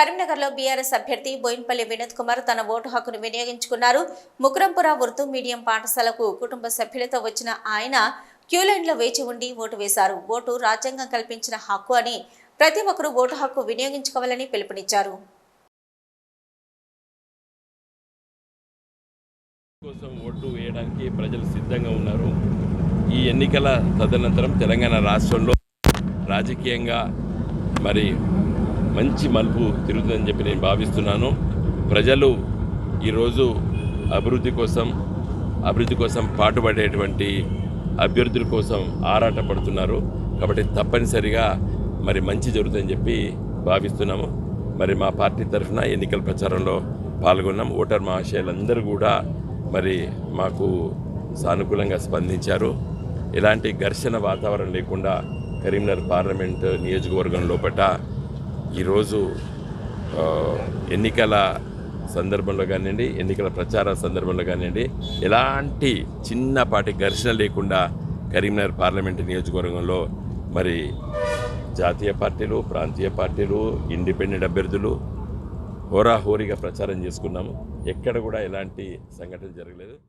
కరీంనగర్లో బీఆర్ఎస్ అభ్యర్థి బోయిన్పల్లి వినోద్ కుమార్ తన ఓటు హక్కును వినియోగించుకున్నారు. ముకురంపుర ఉర్దూ మీడియం పాఠశాలకు కుటుంబ సభ్యులతో వచ్చిన ఆయన క్యూలైన్లో వేచి ఉండి ఓటు వేశారు. ఓటు రాజ్యాంగం కల్పించిన హక్కు అని ప్రతి ఒక్కరూ ఓటు హక్కు వినియోగించుకోవాలని పిలుపునిచ్చారు. కోసం ఓటు వేయడానికి ప్రజలు సిద్ధంగా ఉన్నారు. ఈ ఎన్నికల తదనంతరం తెలంగాణ రాష్ట్రంలో రాజకీయంగా మరి మంచి మలుపు తిరుగుతుందని చెప్పి నేను భావిస్తున్నాను. ప్రజలు ఈరోజు అభివృద్ధి కోసం అభివృద్ధి కోసం పాటుపడేటువంటి అభ్యర్థుల కోసం ఆరాటపడుతున్నారు. కాబట్టి తప్పనిసరిగా మరి మంచి జరుగుతుందని చెప్పి భావిస్తున్నాము. మరి మా పార్టీ తరఫున ఎన్నికల ప్రచారంలో పాల్గొన్నాం. ఓటర్ మహాశయులందరూ కూడా మరి మాకు సానుకూలంగా స్పందించారు. ఎలాంటి ఘర్షణ వాతావరణం లేకుండా కరీంనగర్ పార్లమెంట్ నియోజకవర్గం లోపల ఈరోజు ఎన్నికల సందర్భంలో కానివ్వండి ఎన్నికల ప్రచార సందర్భంలో కానివ్వండి ఎలాంటి చిన్నపాటి ఘర్షణ లేకుండా కరీంనగర్ పార్లమెంట్ నియోజకవర్గంలో మరి జాతీయ పార్టీలు ప్రాంతీయ పార్టీలు ఇండిపెండెంట్ అభ్యర్థులు హోరాహోరీగా ప్రచారం చేసుకున్నాము. ఎక్కడ కూడా ఎలాంటి సంఘటన జరగలేదు.